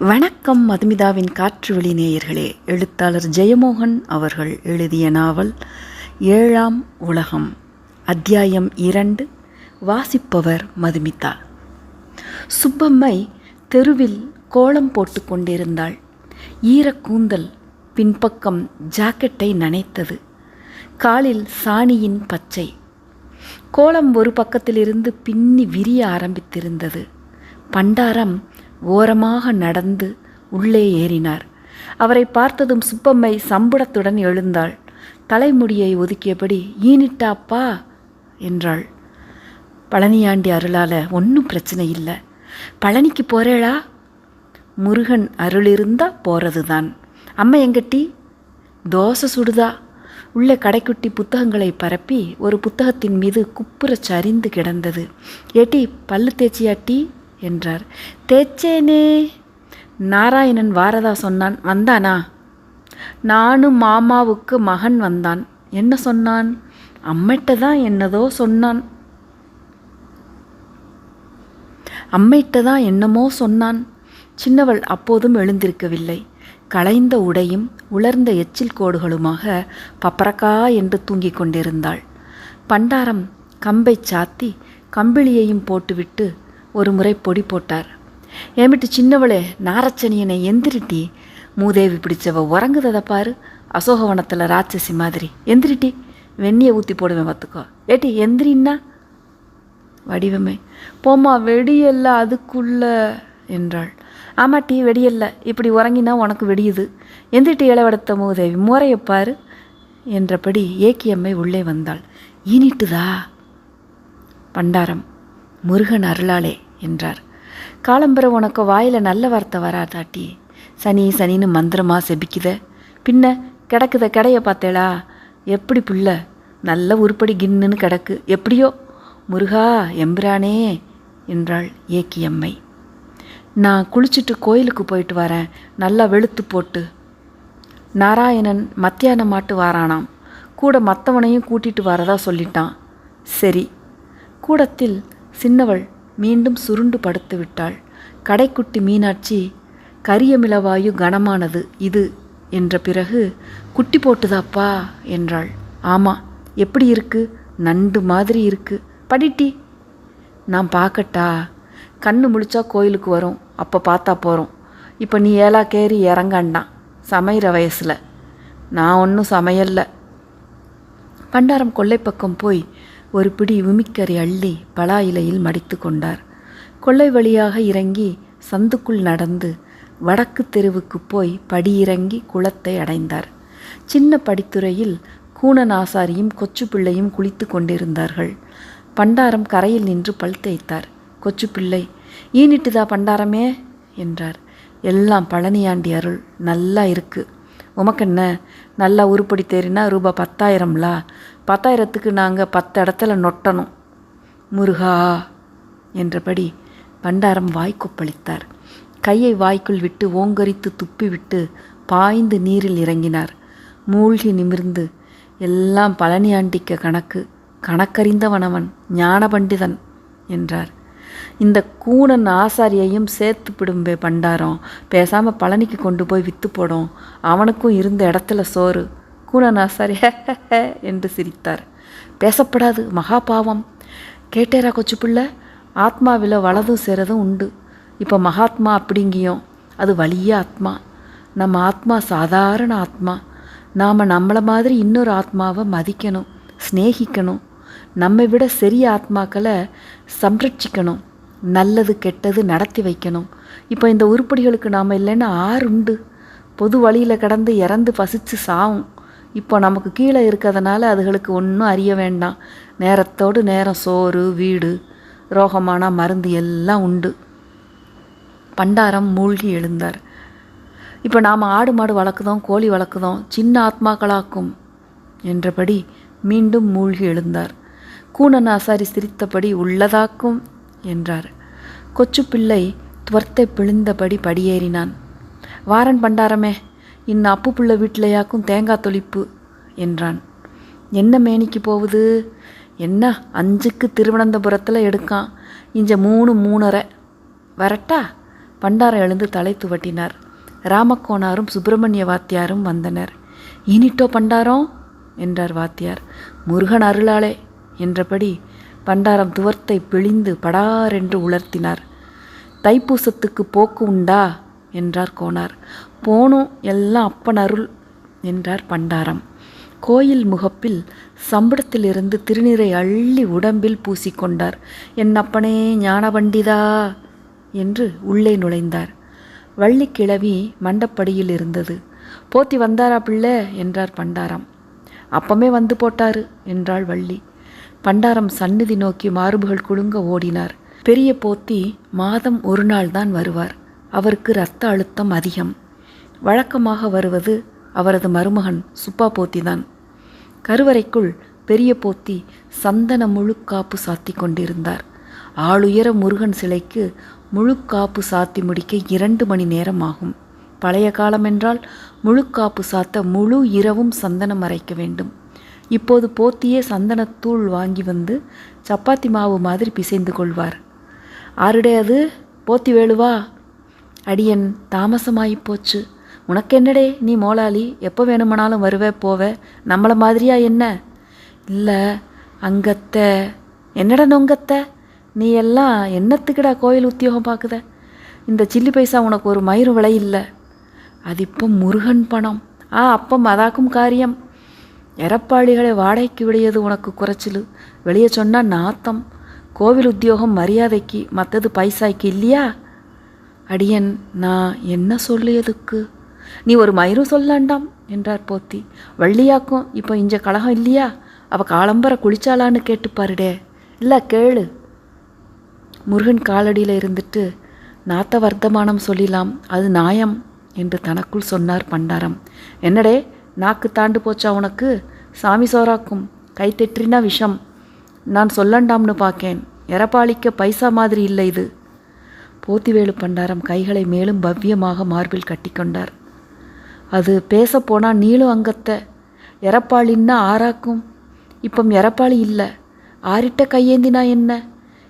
வணக்கம் மதுமிதாவின் காற்று வெளி நேயர்களே. எழுத்தாளர் ஜெயமோகன் அவர்கள் எழுதிய நாவல் ஏழாம் உலகம். அத்தியாயம் இரண்டு. வாசிப்பவர் மதுமிதா. சுப்பம்மை தெருவில் கோலம் போட்டு கொண்டிருந்தாள். ஈரக்கூந்தல் பின்பக்கம் ஜாக்கெட்டை நனைத்தது. காலில் சாணியின் பச்சை. கோலம் ஒரு பக்கத்திலிருந்து பின்னி விரிய ஆரம்பித்திருந்தது. பண்டாரம் ஓரமாக நடந்து உள்ளே ஏறினார். அவரை பார்த்ததும் சுப்பம்மை சம்புடத்துடன் எழுந்தாள். தலைமுடியை ஒதுக்கியபடி ஈனிட்டாப்பா என்றாள். பழனியாண்டி அருளால ஒன்றும் பிரச்சனை இல்லை. பழனிக்கு போகிறேளா முருகன் அருள் இருந்தால் போறது தான் அம்மா எங்கட்டி? தோசை சுடுதா. உள்ளே கடைக்குட்டி புத்தகங்களை பரப்பி ஒரு புத்தகத்தின் மீது குப்புறச் சரிந்து கிடந்தது. ஏட்டி பல்லு தேய்ச்சியாட்டி? என்றார். தேச்சேனே நாராயணன் வாரதா சொன்னான் வந்தானா? நானும் மாமாவுக்கு மகன் வந்தான். என்ன சொன்னான்? அம்மிட்ட தான் என்னதோ சொன்னான். அம்மிட்ட தான் என்னமோ சொன்னான். சின்னவள் அப்போதும் எழுந்திருக்கவில்லை. களைந்த உடையும் உலர்ந்த எச்சில் கோடுகளுமாக பப்பரக்கா என்று தூங்கிக் கொண்டிருந்தாள். பண்டாரம் கம்பை சாத்தி கம்பிளியையும் போட்டுவிட்டு ஒரு முறை பொடி போட்டார். ஏமிட்டு சின்னவளே நாரச்சனியனை எந்திரிட்டி. மூதேவி பிடிச்சவ உறங்குததை பாரு. அசோகவனத்தில் ராட்சசி மாதிரி. எந்திரிட்டி. வெந்நியை ஊற்றி போடுவேன் பார்த்துக்கோ. ஏட்டி எந்திரின்னா? வடிவமே. போம்மா வெடியல்ல அதுக்குள்ள என்றாள். ஆமாட்டி வெடியல்ல. இப்படி உறங்கினா உனக்கு வெடியுது. எந்திரிட்டு இளவடத்த மூதேவி முறையப்பாரு என்றபடி ஏக்கியம்மை உள்ளே வந்தாள். ஈனிட்டுதா பண்டாரம். முருகன் அருளாளே என்றார். காலம்பர உனக்கு வாயில் நல்ல வார்த்தை வராதாட்டி சனி சனின்னு மந்திரமாக செபிக்குத. பின்ன கிடக்குத கடைய பார்த்தேளா? எப்படி புள்ள? நல்ல உருப்படி கின்னுன்னு கிடக்கு. எப்படியோ? முருகா எம்பிரானே என்றாள் ஏக்கியம்மை. நான் குளிச்சுட்டு கோயிலுக்கு போயிட்டு வரேன். நல்லா வெளுத்து போட்டு. நாராயணன் மத்தியானம் மாட்டு வாரானாம். கூட மற்றவனையும் கூட்டிட்டு வரதா சொல்லிட்டான். சரி. கூடத்தில் சின்னவள் மீண்டும் சுருண்டு படுத்து விட்டாள். கடைக்குட்டி மீனாட்சி கரியமிளவாயு கனமானது இது என்ற பிறகு குட்டி போட்டுதாப்பா என்றாள். ஆமா எப்படி இருக்கு? நண்டு மாதிரி இருக்கு. படிட்டி. நான் பார்க்கட்டா கண்ணு முழிச்சா கோயிலுக்கு வரும். அப்போ பார்த்தா போகிறோம் இப்போ நீ ஏலா கேரி இறங்காண்டான் சமைகிற வயசில். நான் ஒன்றும் சமையல்ல. பண்டாரம் கொல்லைப்பக்கம் போய் ஒரு பிடி உமிக்கரை அள்ளி பலா இலையில் மடித்து கொண்டார். கொள்ளை வழியாக இறங்கி சந்துக்குள் நடந்து வடக்கு தெருவுக்கு போய் படியிறங்கி குளத்தை அடைந்தார். சின்ன படித்துறையில் கூணநாசாரியும் கொச்சு பிள்ளையும் குளித்து கொண்டிருந்தார்கள். பண்டாரம் கரையில் நின்று பல் தேய்த்தார். கொச்சு பிள்ளை ஈனிட்டுதா பண்டாரமே? என்றார். எல்லாம் பழனியாண்டி அருள் நல்லா இருக்கு. உமக்கென்ன? நல்லா உருப்படி தேறினா ரூபா பத்தாயிரம்லா? பத்தாயிரத்துக்கு நாங்கள் பத்து இடத்துல நொட்டணும். முருகா என்றபடி பண்டாரம் வாய்க்கொப்பளித்தார். கையை வாய்க்குள் விட்டு ஓங்கரித்து துப்பிவிட்டு பாய்ந்து நீரில் இறங்கினார். மூழ்கி நிமிர்ந்து எல்லாம் பழனியாண்டிக்க கணக்கு கணக்கறிந்தவனவன் ஞான பண்டிதன் என்றார். இந்த கூணன் ஆசாரியையும் சேர்த்து பிடும்பே பண்டாரம். பேசாமல் பழனிக்கு கொண்டு போய் விற்று போடும். அவனுக்கும் இருந்த இடத்துல சோறு. கூணன் ஆசாரி என்று சிரித்தார். பேசப்படாது மகா பாவம் கேட்டேரா கொச்சு பிள்ளை ஆத்மாவில் வலதும் சேரதும் உண்டு. இப்போ மகாத்மா அப்படிங்கியும் அது வலிய ஆத்மா. நம்ம ஆத்மா சாதாரண ஆத்மா. நாம் நம்மளை மாதிரி இன்னொரு ஆத்மாவை மதிக்கணும் ஸ்நேகிக்கணும் நம்மை விட சரிய ஆத்மாக்களை சம்ரட்சிக்கணும் நல்லது கெட்டது நடத்தி வைக்கணும். இப்போ இந்த உருப்படிகளுக்கு நாம் இல்லைன்னா ஆறு உண்டு. பொது வழியில் கடந்து இறந்து பசித்து சாவும். இப்போ நமக்கு கீழே இருக்கிறதுனால அதுகளுக்கு ஒன்றும் அறிய வேண்டாம். நேரத்தோடு நேரம் சோறு வீடு ரோகமான மருந்து எல்லாம் உண்டு. பண்டாரம் மூழ்கி எழுந்தார். இப்போ நாம் ஆடு மாடு வளர்க்குதோம் கோழி வளர்க்குதோம் சின்ன ஆத்மாக்களாக்கும் என்றபடி மீண்டும் மூழ்கி எழுந்தார். கூணன் ஆசாரி சிரித்தபடி உள்ளதாக்கும் என்றார். கொச்சு பிள்ளை துவர்த்தை பிழிந்தபடி படியேறினான். வாரன் பண்டாரமே இன்னும் அப்பு பிள்ளை வீட்டிலையாக்கும் தேங்காய் தொளிப்பு என்றான். என்ன மேனிக்கு போகுது என்ன அஞ்சுக்கு திருவனந்தபுரத்தில் எடுக்கான்? இஞ்ச மூணு மூணரை. வரட்டா? பண்டாரம் எழுந்து தலை துவட்டினார். ராமக்கோனாரும் சுப்பிரமணிய வாத்தியாரும் வந்தனர். இனிட்டோ பண்டாரம் என்றார் வாத்தியார். முருகன் அருளாளே என்றபடி பண்டாரம் துவர்த்தை பிழிந்து படாரென்று உலர்த்தினார். தைப்பூசத்துக்கு போக்கு உண்டா? என்றார் கோனார். போனும் எல்லாம் அப்பன் அருள் என்றார் பண்டாரம். கோயில் முகப்பில் சம்படத்திலிருந்து திருநீரை அள்ளி உடம்பில் பூசிக்கொண்டார். என் அப்பனே ஞானபண்டிதா! என்று உள்ளே நுழைந்தார். வள்ளிக்கிழவி மண்டப்படியில் இருந்தது. போத்தி வந்தாரா பிள்ளை? என்றார் பண்டாரம். அப்பமே வந்து போட்டாரு என்றாள் வள்ளி. பண்டாரம் சந்நிதி நோக்கி மார்புகள் குலுங்க ஓடினார். பெரிய போத்தி மாதம் ஒரு நாள் தான் வருவார். அவருக்கு இரத்த அழுத்தம் அதிகம். வழக்கமாக வருவது அவரது மருமகன் சுப்பா போத்திதான். கருவறைக்குள் பெரிய போத்தி சந்தன முழுக்காப்பு சாத்தி கொண்டிருந்தார். ஆளுயர முருகன் சிலைக்கு முழுக்காப்பு சாத்தி முடிக்க இரண்டு மணி நேரம் ஆகும். பழைய காலமென்றால் முழுக்காப்பு சாத்த முழு இரவும் சந்தனம் அரைக்க வேண்டும். இப்போது போத்தியே சந்தனத்தூள் வாங்கி வந்து சப்பாத்தி மாவு மாதிரி பிசைந்து கொள்வார். ஆருடே அது? போத்தி வேலுவா? அடியன் தாமசமாயி போச்சு. உனக்கு என்னடே நீ மோளாளி எப்போ வேணுமானாலும் வருவே போவே நம்மளை மாதிரியா என்ன? இல்லை அங்கத்த. என்னடா நொங்கத்த நீ எல்லாம் என்னத்துக்குடா கோயில் உத்தியோகம் பார்க்குத இந்த சில்லி பைசா உனக்கு ஒரு மயிறு விலை இல்லை. அது இப்போ முருகன் பணம். ஆ அப்பம் அதாக்கும் காரியம். எரப்பாளிகளை வாடகைக்கு விடையது உனக்கு குறைச்சலு. வெளியே சொன்னால் நாத்தம். கோவில் உத்தியோகம் மரியாதைக்கு மற்றது பைசாய்க்கு இல்லையா? அடியன் நான் என்ன சொல்லியதுக்கு நீ ஒரு மயிரும் சொல்லாண்டாம் என்றார் போத்தி. வள்ளியாக்கும் இப்போ இஞ்ச கழகம் இல்லையா? அவ காலம்பர குளிச்சாளான்னு கேட்டுப்பாருடே இல்லை கேளு. முருகன் காலடியில் இருந்துட்டு நாத்த வர்த்தமானம் சொல்லிலாம் அது நாயம் என்று தனக்குள் சொன்னார் பண்டாரம். என்னடே நாக்கு தாண்டு போச்சா உனக்கு? சாமி சோறாக்கும் கை தெற்றினா விஷம். நான் சொல்லண்டாம்னு பார்க்கேன் எரப்பாளிக்க பைசா மாதிரி இல்லை இது. போத்திவேலு பண்டாரம் கைகளை மேலும் பவ்யமாக மார்பில் கட்டிக்கொண்டார் அது பேசப்போனால் நீளும் அங்கத்தை எரப்பாளின்னா ஆராக்கும் இப்போ எரப்பாளி இல்லை ஆரிட்ட கையேந்தினா என்ன?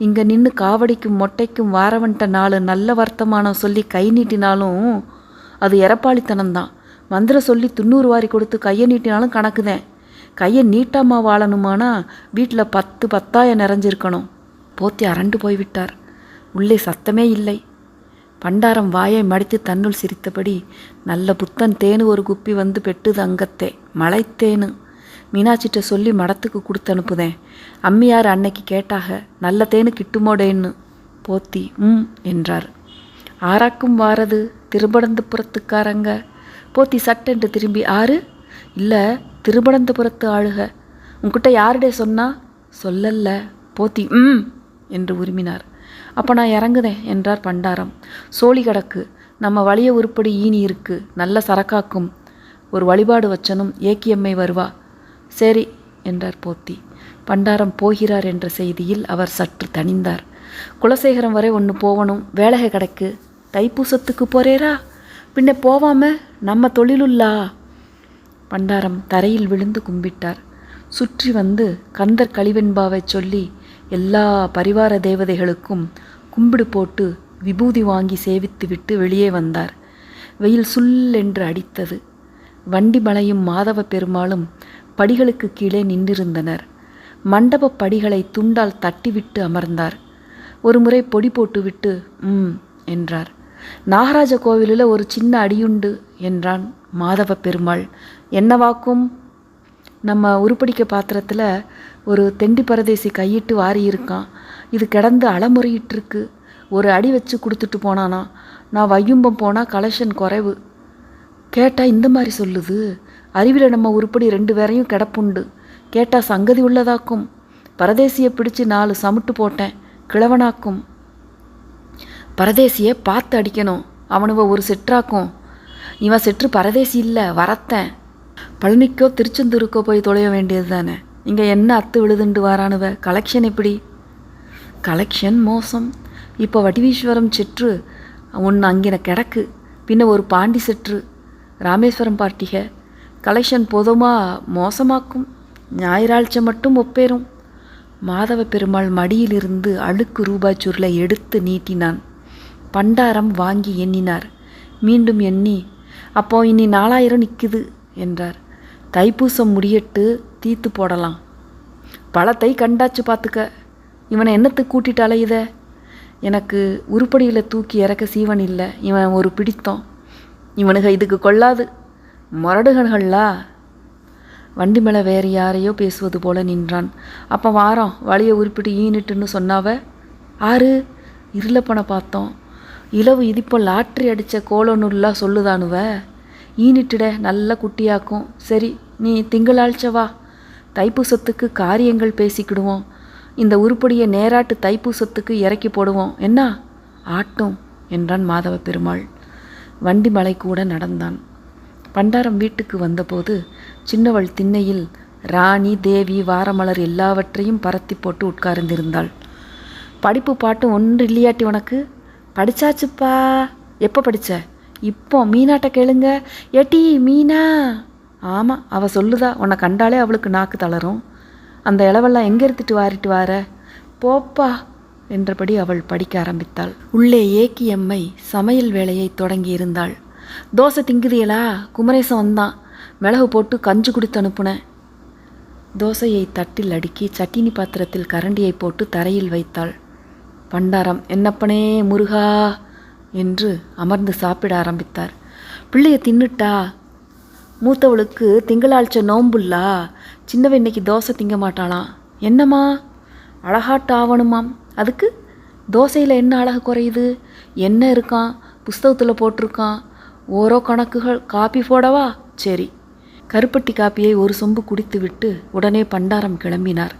இங்கே நின்று காவடிக்கும் மொட்டைக்கும் வாரவன்ட்ட நாலு நல்ல வர்த்தமானம் சொல்லி கை நீட்டினாலும் அது எரப்பாளித்தனம்தான் மந்திர சொல்லி துண்ணூறு வாரி கொடுத்து கையை நீட்டினாலும் கணக்குதேன். கையை நீட்டாமா வாழணுமானா வீட்டில் பத்து பத்தாயம் நிறைஞ்சிருக்கணும். போத்தி அரண்டு போய்விட்டார். உள்ளே சத்தமே இல்லை. பண்டாரம் வாயை மடித்து தன்னுள் சிரித்தபடி நல்ல புத்தன் தேனு ஒரு குப்பி வந்து பெட்டுது அங்கத்தே மலைத்தேனு. மீனாட்சிட்ட சொல்லி மடத்துக்கு கொடுத்து அனுப்புதேன். அம்மியார் அன்னைக்கு கேட்டாக நல்ல தேனு கிட்டுமோடேன்னு. போத்தி ம் என்றார். ஆறாக்கும் வாரது திருபடந்தபுரத்துக்காரங்க. போத்தி சட்டென்று திரும்பி ஆறு? இல்லை திருபடந்தபுரத்து ஆளுக. உன்கிட்ட யாருடைய சொன்னா? சொல்லல்ல. போத்தி ம் என்று உரிமினார். அப்போ நான் இறங்குதேன் என்றார் பண்டாரம். சோழி கிடக்கு நம்ம வலிய உருப்படி ஈனி இருக்கு நல்ல சரக்காக்கும். ஒரு வழிபாடு வச்சனும் ஏக்கியம்மை வருவா. சரி என்றார் போத்தி. பண்டாரம் போகிறார் என்ற செய்தியில் அவர் சற்று தணிந்தார். குலசேகரம் வரை ஒன்று போகணும் வேலகை கிடைக்கு. தைப்பூசத்துக்கு போறேரா பின்ன போவாம நம்ம தொழிலுள்ளா பண்டாரம் தரையில் விழுந்து கும்பிட்டார். சுற்றி வந்து கந்தர் கழிவெண்பாவை சொல்லி எல்லா பரிவார தேவதைகளுக்கும் கும்பிடு போட்டு விபூதி வாங்கி சேவித்துவிட்டு வெளியே வந்தார். வெயில் சுல் என்று அடித்தது. வண்டி மலையும் மாதவ பெருமாளும் படிகளுக்கு கீழே நின்றிருந்தனர். மண்டப படிகளை துண்டால் தட்டிவிட்டு அமர்ந்தார். ஒரு முறை பொடி போட்டுவிட்டு ம் என்றார். நாகராஜ கோவிலில் ஒரு சின்ன அடியுண்டு என்றான் மாதவ பெருமாள். என்னவாக்கும்? நம்ம உருப்படிக்க பாத்திரத்தில் ஒரு தெண்டி பரதேசி கையிட்டு வாரி இருக்கான். இது கிடந்து அலமுறையிட்டுருக்கு. ஒரு அடி வச்சு கொடுத்துட்டு போனானா நான் வையும்பம் போனால் கலெக்ஷன் குறைவு. கேட்டால் இந்த மாதிரி சொல்லுது. அறிவில் நம்ம உருப்படி ரெண்டு பேரையும் கிடப்புண்டு. கேட்டால் சங்கதி உள்ளதாக்கும். பரதேசியை பிடிச்சு நாலு சமுட்டு போட்டேன். கிழவனாக்கும். பரதேசியை பார்த்து அடிக்கணும். அவனுவ ஒரு செற்றாக்கும். இவன் செற்று பரதேசி இல்லை வரத்தேன். பழனிக்கோ திருச்செந்தூருக்கோ போய் தொலைய வேண்டியது தானே? இங்கே என்ன அத்து விழுதுண்டு வாரானுவ? கலெக்ஷன் எப்படி? கலெக்ஷன் மோசம். இப்போ வடிவீஸ்வரம் செற்று ஒன்று அங்கின கிடக்கு பின்ன ஒரு பாண்டி செற்று. ராமேஸ்வரம் பார்ட்டிக கலெக்ஷன் பொதுவாக மோசமாக்கும் ஞாயிறாழ்ச்சை மட்டும் ஒப்பேரும் மாதவ பெருமாள் மடியிலிருந்து அழுக்கு ரூபாய் சுருளை எடுத்து நீட்டினான். பண்டாரம் வாங்கி எண்ணினார். மீண்டும் எண்ணி அப்போ இனி நாலாயிரம் நிற்குது என்றார். தைப்பூசம் முடியட்டு தீத்து போடலாம். பழத்தை கண்டாச்சு பார்த்துக்க இவனை என்னத்துக்கு கூட்டிட்டு இத? எனக்கு உருப்படியில் தூக்கி இறக்க சீவன் இல்லை. இவன் ஒரு பிடித்தம். இவனுக இதுக்கு கொள்ளாது. மொரடுகள்களா? வண்டி மேலே வேறு யாரையோ பேசுவது போல நின்றான். அப்போ வாரம் வழியை உருப்பிட்டு ஈனிட்டுன்னு சொன்னாவ? ஆறு? இருளப்பனை பார்த்தோம். இலவு இதிப்போ லாட்ரி அடித்த கோலொன்னுல்லா சொல்லுதானுவ? ஈனிட்டுட நல்ல குட்டியாக்கும். சரி நீ திங்களாழ்ச்சவா தைப்பூசத்துக்கு காரியங்கள் பேசிக்கிடுவோம். இந்த உருப்படியை நேராட்டு தைப்பூசத்துக்கு இறக்கி போடுவோம். என்ன? ஆட்டும் என்றான் மாதவ பெருமாள். வண்டி மலை கூட நடந்தான். பண்டாரம் வீட்டுக்கு வந்தபோது சின்னவள் திண்ணையில் ராணி தேவி வாரமலர் எல்லாவற்றையும் பரத்தி போட்டு உட்கார்ந்திருந்தாள். படிப்பு பாட்டு ஒன்று இல்லையாட்டி உனக்கு? படிச்சாச்சுப்பா. எப்போ படிச்ச? இப்போ மீனாட்ட கேளுங்க. ஏட்டி மீனா. ஆமாம் அவள் சொல்லுதா உன்னை கண்டாலே அவளுக்கு நாக்கு தளரும். அந்த இளவெல்லாம் எங்கே எடுத்துட்டு வாரிட்டு வார? போப்பா என்றபடி அவள் படிக்க ஆரம்பித்தாள். உள்ளே ஏக்கியம்மை சமையல் வேலையை தொடங்கியிருந்தாள் தோசை திங்குதியலா? குமரேசன் வந்தான். மிளகு போட்டு கஞ்சி குடித்து அனுப்புனேன். தோசையை தட்டில் அடுக்கி சட்டினி பாத்திரத்தில் கரண்டியை போட்டு தரையில் வைத்தாள். பண்டாரம் என்னப்பனே முருகா! என்று அமர்ந்து சாப்பிட ஆரம்பித்தார். பிள்ளைய தின்னுட்டா? மூத்தவளுக்கு திங்களாழ்ச்ச நோம்புல்லா? சின்னவ இன்னைக்கு தோசை திங்க மாட்டாளாம். என்னம்மா? அழகாட்டாவணுமாம். அதுக்கு தோசையில் என்ன அழகு குறையுது? என்ன இருக்கான்? புஸ்தகத்தில் போட்டிருக்கான். ஓரோ கணக்குகள் காப்பி போடவா? சரி. கருப்பட்டி காப்பியை ஒரு சொம்பு குடித்துவிட்டு உடனே பண்டாரம் கிளம்பினார்.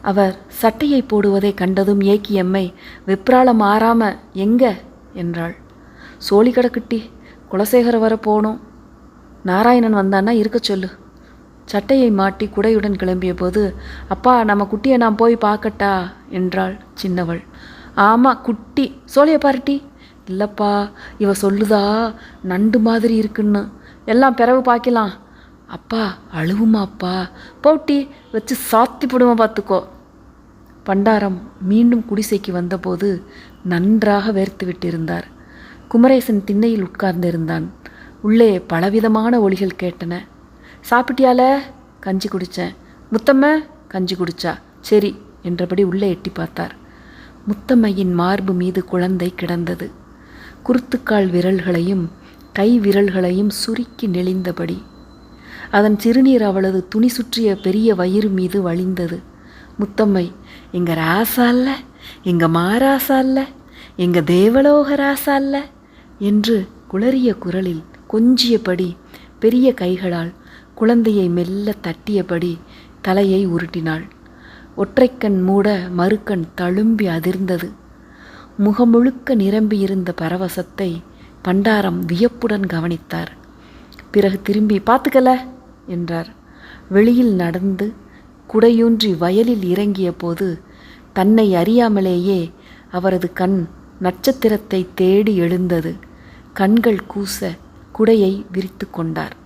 அவர் சட்டையை போடுவதை கண்டதும் ஏக்கியம்மை வெப்ராளம் மாறாம எங்க? என்றாள். சோழி கிடக்குட்டி குலசேகர வர போகணும் நாராயணன் வந்தான்னா இருக்க சொல்லு. சட்டையை மாட்டி குடையுடன் கிளம்பிய போது அப்பா நம்ம குட்டியை நான் போய் பார்க்கட்டா? என்றாள் சின்னவள். ஆமாம் குட்டி. சோழிய பார்ட்டி இல்லைப்பா இவ சொல்லுதா? நண்டு மாதிரி இருக்குன்னு. எல்லாம் பிறகு பார்க்கலாம் அப்பா அழுவுமா அப்பா? போட்டி வச்சு சாத்தி போடுவோம் பார்த்துக்கோ. பண்டாரம் மீண்டும் குடிசைக்கு வந்தபோது நன்றாக வேர்த்து விட்டிருந்தார். குமரேசன் திண்ணையில் உட்கார்ந்திருந்தான். உள்ளே பலவிதமான ஒளிகள் கேட்டன. சாப்பிட்டியால? கஞ்சி குடித்தேன் முத்தம்ம? கஞ்சி குடிச்சா? சரி என்றபடி உள்ளே எட்டி பார்த்தார். முத்தம்மையின் மார்பு மீது குழந்தை கிடந்தது. குருத்துக்கால் விரல்களையும் கை விரல்களையும் சுருக்கி நெளிந்தபடி. அதன் சிறுநீர் அவளது துணி சுற்றிய பெரிய வயிறு மீது வழிந்தது. முத்தம்மை எங்க ராசா அல்ல? எங்க மாராசா அல்ல? எங்க தேவலோக ராசா அல்ல? என்று குளறிய குரலில் கொஞ்சியபடி பெரிய கைகளால் குழந்தையை மெல்ல தட்டியபடி தலையை உருட்டினாள். ஒற்றைக்கண் மூட மறுக்கண் தழும்பி அதிர்ந்தது. முகமுழுக்க நிரம்பியிருந்த பரவசத்தை பண்டாரம் வியப்புடன் கவனித்தார். பிறகு திரும்பி பார்த்துக்கல என்றார். வெளியில் நடந்து குடையூன்றி வயலில் இறங்கிய போது தன்னை அறியாமலேயே அவரது கண் நட்சத்திரத்தை தேடி எழுந்தது. கண்கள் கூச குடையை விரித்து கொண்டார்.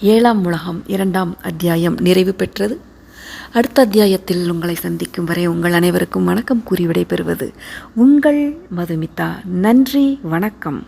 ஏழாம் உலகம் இரண்டாம் அத்தியாயம் நிறைவு பெற்றது. அடுத்த அத்தியாயத்தில் உங்களை சந்திக்கும் வரை உங்கள் அனைவருக்கும் வணக்கம் கூறி விடைபெறுவது உங்கள் மதுமிதா. நன்றி வணக்கம்.